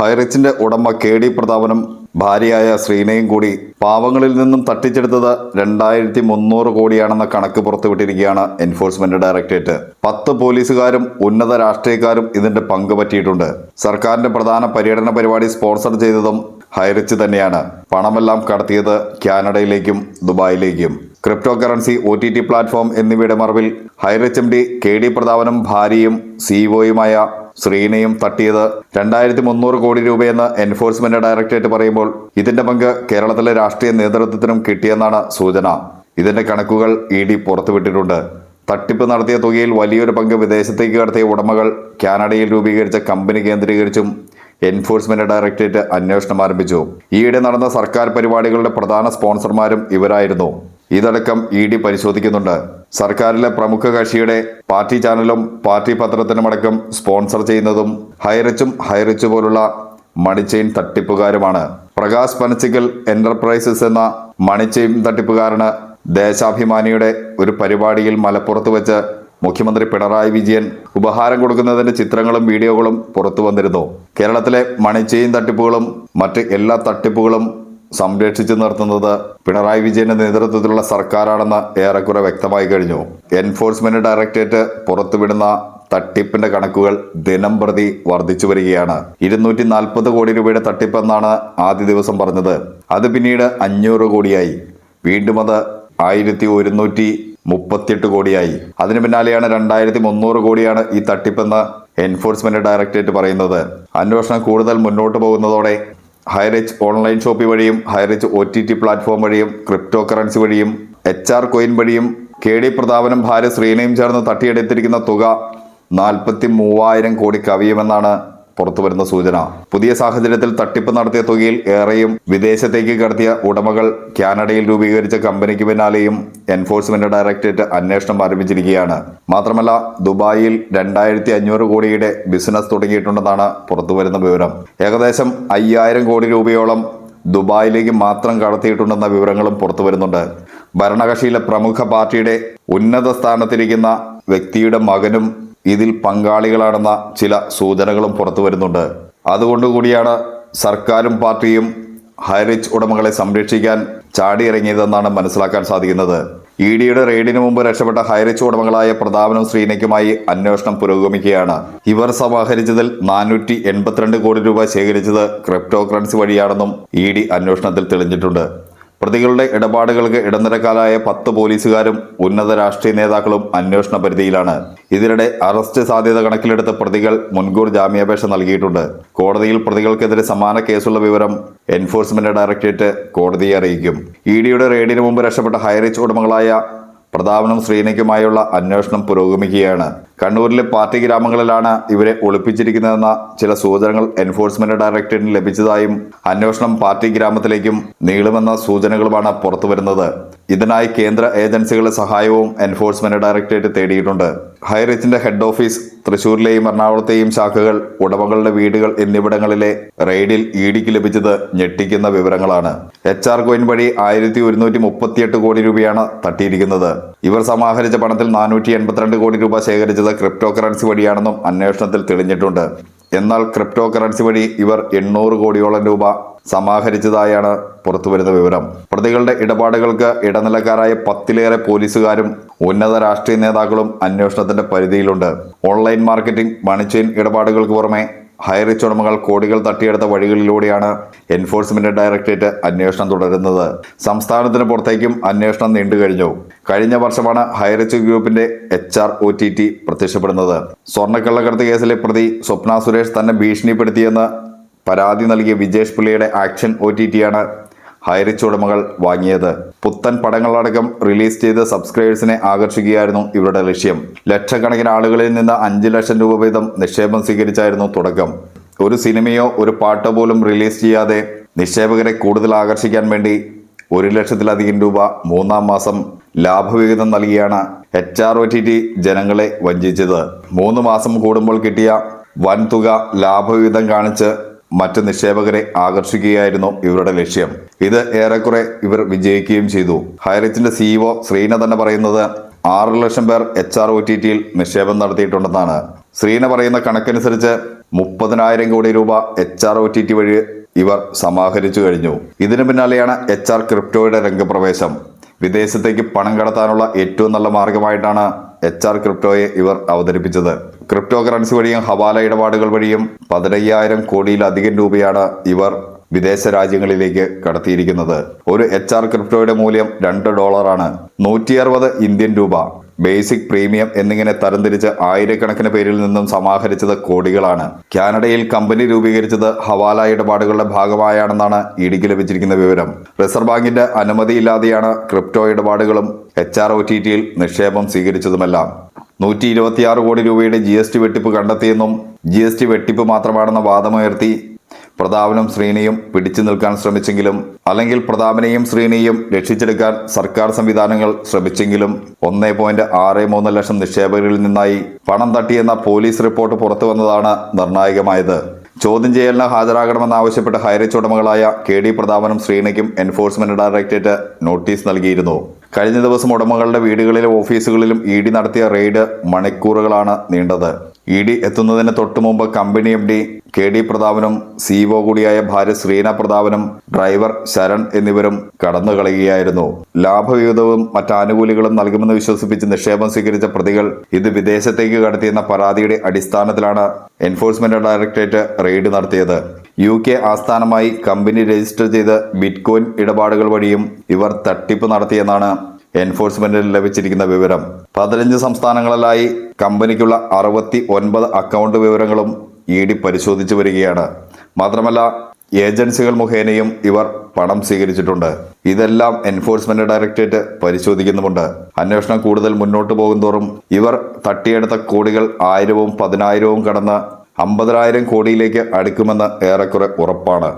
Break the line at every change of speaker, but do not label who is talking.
ഹൈറിച്ചിന്റെ ഉടമ K D പ്രതാപനും ഭാര്യയായ ശ്രീനയും കൂടി പാവങ്ങളിൽ നിന്നും തട്ടിച്ചെടുത്തത് രണ്ടായിരത്തി മുന്നൂറ് കോടിയാണെന്ന കണക്ക് പുറത്തുവിട്ടിരിക്കുകയാണ് എൻഫോഴ്സ്മെന്റ് ഡയറക്ടറേറ്റ്. പത്ത് പോലീസുകാരും ഉന്നത രാഷ്ട്രീയക്കാരും ഇതിന്റെ പങ്ക് പറ്റിയിട്ടുണ്ട്. സർക്കാരിന്റെ പ്രധാന പര്യടന പരിപാടി സ്പോൺസർ ചെയ്തതും ഹൈറിച്ച് തന്നെയാണ്. പണമെല്ലാം കടത്തിയത് കാനഡയിലേക്കും ദുബായിലേക്കും. Crypto currency O T T platform എന്നിവയുടെ മറവിൽ Highrich M D K D പ്രതാപനും ഭാര്യയും സിഇഒയുമായ ശ്രീനയും തട്ടിയത് രണ്ടായിരത്തി മുന്നൂറ് കോടി രൂപയെന്ന് എൻഫോഴ്സ്മെന്റ് ഡയറക്ടറേറ്റ് പറയുമ്പോൾ ഇതിന്റെ പങ്ക് കേരളത്തിലെ രാഷ്ട്രീയ നേതൃത്വത്തിനും കിട്ടിയെന്നാണ് സൂചന. ഇതിന്റെ കണക്കുകൾ ഇ ഡി പുറത്തുവിട്ടിട്ടുണ്ട്. തട്ടിപ്പ് നടത്തിയ തുകയിൽ വലിയൊരു പങ്ക് വിദേശത്തേക്ക് കടത്തിയ ഉടമകൾ കാനഡയിൽ രൂപീകരിച്ച കമ്പനി കേന്ദ്രീകരിച്ചും എൻഫോഴ്സ്മെന്റ് ഡയറക്ടറേറ്റ് അന്വേഷണം ആരംഭിച്ചു. ഈയിടെ നടന്ന സർക്കാർ പരിപാടികളുടെ പ്രധാന സ്പോൺസർമാരും ഇവരായിരുന്നു. ഇതടക്കം ഇ ഡി പരിശോധിക്കുന്നുണ്ട്. സർക്കാരിലെ പ്രമുഖ കക്ഷിയുടെ പാർട്ടി ചാനലും പാർട്ടി പത്രത്തിനുമടക്കം സ്പോൺസർ ചെയ്യുന്നതും ഹൈറച്ചും ഹൈറിച്ച് പോലുള്ള മണിച്ചെയിൻ തട്ടിപ്പുകാരുമാണ്. പ്രകാശ് പനച്ചിക്കൽ എന്റർപ്രൈസസ് എന്ന മണിച്ചെയിൻ തട്ടിപ്പുകാരന് ദേശാഭിമാനിയുടെ ഒരു പരിപാടിയിൽ മലപ്പുറത്ത് വെച്ച് മുഖ്യമന്ത്രി പിണറായി വിജയൻ ഉപഹാരം കൊടുക്കുന്നതിന്റെ ചിത്രങ്ങളും വീഡിയോകളും പുറത്തു വന്നിരുന്നു. കേരളത്തിലെ മണിച്ചെയിൻ തട്ടിപ്പുകളും മറ്റ് എല്ലാ തട്ടിപ്പുകളും സംരക്ഷിച്ചു നിർത്തുന്നത് പിണറായി വിജയന്റെ നേതൃത്വത്തിലുള്ള സർക്കാരാണെന്ന് ഏറെക്കുറെ വ്യക്തമായി കഴിഞ്ഞു. എൻഫോഴ്സ്മെന്റ് ഡയറക്ടറേറ്റ് പുറത്തുവിടുന്ന തട്ടിപ്പിന്റെ കണക്കുകൾ ദിനം പ്രതി വർദ്ധിച്ചു വരികയാണ്. ഇരുന്നൂറ്റി നാൽപ്പത് കോടി രൂപയുടെ തട്ടിപ്പെന്നാണ് ആദ്യ ദിവസം പറഞ്ഞത്. അത് പിന്നീട് അഞ്ഞൂറ് കോടിയായി. വീണ്ടും അത് ആയിരത്തി ഒരുന്നൂറ്റി മുപ്പത്തിയെട്ട് കോടിയായി. അതിന് പിന്നാലെയാണ് രണ്ടായിരത്തി മുന്നൂറ് കോടിയാണ് ഈ തട്ടിപ്പെന്ന് എൻഫോഴ്സ്മെന്റ് ഡയറക്ടറേറ്റ് പറയുന്നത്. അന്വേഷണം കൂടുതൽ മുന്നോട്ട് പോകുന്നതോടെ ഹൈറിച്ച് ഓൺലൈൻ ഷോപ്പി വഴിയും Highrich O T T platform വഴിയും ക്രിപ്റ്റോ കറൻസി വഴിയും എച്ച് ആർ കോയിൻ വഴിയും കെ ഡി പ്രതാപനും ഭാര്യ ശ്രീനയും ചേർന്ന് തട്ടിയെടുത്തിരിക്കുന്ന തുക നാൽപ്പത്തി മൂവായിരം കോടി കവിയുമെന്നാണ് പുറത്തുവരുന്ന സൂചന. പുതിയ സാഹചര്യത്തിൽ തട്ടിപ്പ് നടത്തിയ തുകയിൽ ഏറെയും വിദേശത്തേക്ക് കടത്തിയ ഉടമകൾ കാനഡയിൽ രൂപീകരിച്ച കമ്പനിക്ക് പിന്നാലെയും എൻഫോഴ്സ്മെന്റ് ഡയറക്ടറേറ്റ് അന്വേഷണം ആരംഭിച്ചിരിക്കുകയാണ്. മാത്രമല്ല ദുബായിൽ രണ്ടായിരത്തി അഞ്ഞൂറ് കോടിയുടെ ബിസിനസ് തുടങ്ങിയിട്ടുണ്ടെന്നാണ് പുറത്തുവരുന്ന വിവരം. ഏകദേശം അയ്യായിരം കോടി രൂപയോളം ദുബായിലേക്ക് മാത്രം കടത്തിയിട്ടുണ്ടെന്ന വിവരങ്ങളും പുറത്തു വരുന്നുണ്ട് ഭരണകക്ഷിയിലെ പ്രമുഖ പാർട്ടിയുടെ ഉന്നത സ്ഥാനത്തിരിക്കുന്ന വ്യക്തിയുടെ മകനും ഇതിൽ പങ്കാളികളാണെന്ന ചില സൂചനകളും പുറത്തു വരുന്നുണ്ട്. അതുകൊണ്ടുകൂടിയാണ് സർക്കാരും പാർട്ടിയും ഹൈറിച്ച് ഉടമകളെ സംരക്ഷിക്കാൻ ചാടിയിറങ്ങിയതെന്നാണ് മനസ്സിലാക്കാൻ സാധിക്കുന്നത്. ഇ ഡിയുടെ റെയ്ഡിന് മുമ്പ് രക്ഷപ്പെട്ട ഹൈറിച്ച് ഉടമകളായ പ്രതാപനും ശ്രീനയ്ക്കുമായി അന്വേഷണം പുരോഗമിക്കുകയാണ്. ഇവർ സമാഹരിച്ചതിൽ നാനൂറ്റി എൺപത്തിരണ്ട് കോടി രൂപ ശേഖരിച്ചത് ക്രിപ്റ്റോ കറൻസി വഴിയാണെന്നും ഇ ഡി അന്വേഷണത്തിൽ തെളിഞ്ഞിട്ടുണ്ട്. പ്രതികളുടെ ഇടപാടുകൾക്ക് ഇടനിരക്കാരായ പത്ത് പോലീസുകാരും ഉന്നത രാഷ്ട്രീയ നേതാക്കളും അന്വേഷണ പരിധിയിലാണ്. ഇതിനിടെ അറസ്റ്റ് സാധ്യത കണക്കിലെടുത്ത് പ്രതികൾ മുൻകൂർ ജാമ്യാപേക്ഷ നൽകിയിട്ടുണ്ട്. കോടതിയിൽ പ്രതികൾക്കെതിരെ സമാന കേസുള്ള വിവരം എൻഫോഴ്സ്മെന്റ് ഡയറക്ടറേറ്റ് കോടതിയെ അറിയിക്കും. ഇ ഡിയുടെ റെയ്ഡിന് മുമ്പ് രക്ഷപ്പെട്ട ഹൈറിച്ച് ഉടമകളായ പ്രതാപനും ശ്രീനയ്ക്കുമായുള്ള അന്വേഷണം പുരോഗമിക്കുകയാണ്. കണ്ണൂരിലെ പാർട്ടി ഗ്രാമങ്ങളിലാണ് ഇവരെ ഒളിപ്പിച്ചിരിക്കുന്നതെന്ന ചില സൂചനകൾ എൻഫോഴ്സ്മെന്റ് ഡയറക്ടറേറ്റിന് ലഭിച്ചതായും അന്വേഷണം പാർട്ടി ഗ്രാമത്തിലേക്കും നീളുമെന്ന സൂചനകളുമാണ് പുറത്തുവരുന്നത്. ഇതിനായി കേന്ദ്ര ഏജൻസികളുടെ സഹായവും എൻഫോഴ്സ്മെന്റ് ഡയറക്ടറേറ്റ് തേടിയിട്ടുണ്ട്. ഹൈറിച്ചിന്റെ ഹെഡ് ഓഫീസ് തൃശൂരിലെയും എറണാകുളത്തെയും ശാഖകൾ ഉടമകളുടെ വീടുകൾ എന്നിവിടങ്ങളിലെ റെയ്ഡിൽ ഇ ഡിക്ക് ലഭിച്ചത് ഞെട്ടിക്കുന്ന വിവരങ്ങളാണ്. എച്ച് ആർ കോയിൻ വഴി ആയിരത്തി ഒരുന്നൂറ്റി മുപ്പത്തിയെട്ട് കോടി രൂപയാണ് തട്ടിയിരിക്കുന്നത്. ഇവർ സമാഹരിച്ച പണത്തിൽ നാനൂറ്റി എൺപത്തിരണ്ട് കോടി രൂപ ശേഖരിച്ചത് ക്രിപ്റ്റോ കറൻസി വഴിയാണെന്നും അന്വേഷണത്തിൽ തെളിഞ്ഞിട്ടുണ്ട്. എന്നാൽ ക്രിപ്റ്റോ കറൻസി വഴി ഇവർ എണ്ണൂറ് കോടിയോളം രൂപ സമാഹരിച്ചതായാണ് പുറത്തുവരുന്ന വിവരം. പ്രതികളുടെ ഇടപാടുകൾക്ക് ഇടനിലക്കാരായ പത്തിലേറെ പോലീസുകാരും ഉന്നത രാഷ്ട്രീയ നേതാക്കളും അന്വേഷണത്തിന്റെ പരിധിയിലുണ്ട്. ഓൺലൈൻ മാർക്കറ്റിംഗ് മണിച്ചെയിൻ ഇടപാടുകൾക്ക് പുറമെ ഹൈറിച്ച് ഉടമകൾ കോടികൾ തട്ടിയെടുത്ത വഴികളിലൂടെയാണ് എൻഫോഴ്സ്മെന്റ് ഡയറക്ടറേറ്റ് അന്വേഷണം തുടരുന്നത്. സംസ്ഥാനത്തിന് പുറത്തേക്കും അന്വേഷണം നീണ്ടുകഴിഞ്ഞു. കഴിഞ്ഞ വർഷമാണ് ഹൈറിച്ച് ഗ്രൂപ്പിന്റെ H R O T T പ്രത്യക്ഷപ്പെടുന്നത്. സ്വർണക്കള്ളക്കടത്ത് കേസിലെ പ്രതി സ്വപ്ന സുരേഷ് തന്നെ ഭീഷണിപ്പെടുത്തിയെന്ന് പരാതി നൽകിയ വിജേഷ് പിള്ളയുടെ ആക്ഷൻ ഒ ടി ടിയാണ് ഹൈറിച്ച് ഉടമകൾ വാങ്ങിയത്. പുത്തൻ പടങ്ങളടക്കം റിലീസ് ചെയ്ത് സബ്സ്ക്രൈബേഴ്സിനെ ആകർഷിക്കുകയായിരുന്നു ഇവരുടെ ലക്ഷ്യം. ലക്ഷക്കണക്കിന് ആളുകളിൽ നിന്ന് അഞ്ച് ലക്ഷം രൂപ വീതം നിക്ഷേപം സ്വീകരിച്ചായിരുന്നു തുടക്കം. ഒരു സിനിമയോ ഒരു പാട്ടോ പോലും റിലീസ് ചെയ്യാതെ നിക്ഷേപകരെ കൂടുതൽ ആകർഷിക്കാൻ വേണ്ടി ഒരു ലക്ഷത്തിലധികം രൂപ മൂന്നാം മാസം ലാഭവിഹിതം നൽകിയാണ് H R O T T ജനങ്ങളെ വഞ്ചിച്ചത്. മൂന്ന് മാസം കൂടുമ്പോൾ കിട്ടിയ വൻതുക ലാഭവിഹിതം കാണിച്ച് മറ്റ് നിക്ഷേപകരെ ആകർഷിക്കുകയായിരുന്നു ഇവരുടെ ലക്ഷ്യം. ഇത് ഏറെക്കുറെ ഇവർ വിജയിക്കുകയും ചെയ്തു. ഹൈറിച്ചിന്റെ സിഇഒ ശ്രീന തന്നെ പറയുന്നത് ആറ് ലക്ഷം പേർ എച്ച് ആർ ഒ ടി ടിയിൽ നിക്ഷേപം നടത്തിയിട്ടുണ്ടെന്നാണ്. ശ്രീന പറയുന്ന കണക്കനുസരിച്ച് മുപ്പതിനായിരം കോടി രൂപ H R O T T വഴി ഇവർ സമാഹരിച്ചു കഴിഞ്ഞു. ഇതിനു പിന്നാലെയാണ് എച്ച് ആർ ക്രിപ്റ്റോയുടെ രംഗപ്രവേശം. വിദേശത്തേക്ക് പണം കടത്താനുള്ള ഏറ്റവും നല്ല മാർഗമായിട്ടാണ് എച്ച് ആർ ക്രിപ്റ്റോയെ ഇവർ അവതരിപ്പിച്ചത്. ക്രിപ്റ്റോ കറൻസി വഴിയും ഹവാല ഇടപാടുകൾ വഴിയും പതിനയ്യായിരം കോടിയിലധികം രൂപയാണ് ഇവർ വിദേശ രാജ്യങ്ങളിലേക്ക് കടത്തിയിരിക്കുന്നത്. ഒരു എച്ച് ആർ ക്രിപ്റ്റോയുടെ മൂല്യം രണ്ട് ഡോളറാണ്. നൂറ്റി അറുപത് ഇന്ത്യൻ രൂപ. ബേസിക് പ്രീമിയം എന്നിങ്ങനെ തരംതിരിച്ച് ആയിരക്കണക്കിന് പേരിൽ നിന്നും സമാഹരിച്ചത് കോടികളാണ്. കാനഡയിൽ കമ്പനി രൂപീകരിച്ചത് ഹവാല ഇടപാടുകളുടെ ഭാഗമായാണെന്നാണ് ഇടിക്ക് ലഭിച്ചിരിക്കുന്ന വിവരം. റിസർവ് ബാങ്കിന്റെ അനുമതിയില്ലാതെയാണ് ക്രിപ്റ്റോ ഇടപാടുകളും എച്ച് ആർ ഒ ടി ടിയിൽ നിക്ഷേപം സ്വീകരിച്ചതുമെല്ലാം. നൂറ്റി ഇരുപത്തിയാറ് കോടി രൂപയുടെ ജി എസ് ടി വെട്ടിപ്പ് കണ്ടെത്തിയെന്നും ജി എസ് ടി വെട്ടിപ്പ് മാത്രമാണെന്ന വാദമുയർത്തി പ്രതാപനും ശ്രീനിയും പിടിച്ചു നിൽക്കാൻ ശ്രമിച്ചെങ്കിലും അല്ലെങ്കിൽ പ്രതാപനെയും ശ്രീനിയും രക്ഷിച്ചെടുക്കാൻ സർക്കാർ സംവിധാനങ്ങൾ ശ്രമിച്ചെങ്കിലും ഒന്നേ പോയിന്റ് ആറ് മൂന്ന് ലക്ഷം നിക്ഷേപകരിൽ നിന്നായി പണം തട്ടിയെന്ന പോലീസ് റിപ്പോർട്ട് പുറത്തു വന്നതാണ് നിർണായകമായത്. ചോദ്യം ചെയ്യലിന് ഹാജരാകണമെന്നാവശ്യപ്പെട്ട് ഹൈറിച്ച് ഉടമകളായ കെ ഡി പ്രതാപനും ശ്രീനിക്കും എൻഫോഴ്സ്മെന്റ് ഡയറക്ടറേറ്റ് നോട്ടീസ് നൽകിയിരുന്നു. കഴിഞ്ഞ ദിവസം ഉടമകളുടെ വീടുകളിലും ഓഫീസുകളിലും ഇ ഡി നടത്തിയ റെയ്ഡ് മണിക്കൂറുകളാണ് നീണ്ടത്. ഇ ഡി എത്തുന്നതിന് തൊട്ടുമുമ്പ് company M D K D പ്രതാപനും CEO കൂടിയായ ഭാര്യ ശ്രീന പ്രതാപനും ഡ്രൈവർ ശരൺ എന്നിവരും കടന്നു കളയുകയായിരുന്നു ലാഭവിഹിതവും മറ്റ് ആനുകൂല്യങ്ങളും നൽകുമെന്ന് വിശ്വസിപ്പിച്ച് നിക്ഷേപം സ്വീകരിച്ച പ്രതികൾ ഇത് വിദേശത്തേക്ക് കടത്തിയെന്ന പരാതിയുടെ അടിസ്ഥാനത്തിലാണ് എൻഫോഴ്സ്മെന്റ് ഡയറക്ടറേറ്റ് റെയ്ഡ് നടത്തിയത്. യു കെ ആസ്ഥാനമായി കമ്പനി രജിസ്റ്റർ ചെയ്ത് ബിറ്റ്കോയിൻ ഇടപാടുകൾ വഴിയും ഇവർ തട്ടിപ്പ് നടത്തിയെന്നാണ് എൻഫോഴ്സ്മെന്റിന് ലഭിച്ചിരിക്കുന്ന വിവരം. പതിനഞ്ച് സംസ്ഥാനങ്ങളിലായി കമ്പനിക്കുള്ള അറുപത്തി ഒൻപത് അക്കൗണ്ട് വിവരങ്ങളും ഇ ഡി പരിശോധിച്ചു വരികയാണ്. മാത്രമല്ല ഏജൻസികൾ മുഖേനയും ഇവർ പണം സ്വീകരിച്ചിട്ടുണ്ട്. ഇതെല്ലാം എൻഫോഴ്സ്മെന്റ് ഡയറക്ടറേറ്റ് പരിശോധിക്കുന്നുമുണ്ട്. അന്വേഷണം കൂടുതൽ മുന്നോട്ട് പോകുന്തോറും ഇവർ തട്ടിയെടുത്ത കോടികൾ ആയിരവും പതിനായിരവും കടന്ന് അമ്പതിനായിരം കോടിയിലേക്ക് അടുക്കുമെന്ന് ഏറെക്കുറെ ഉറപ്പാണ്.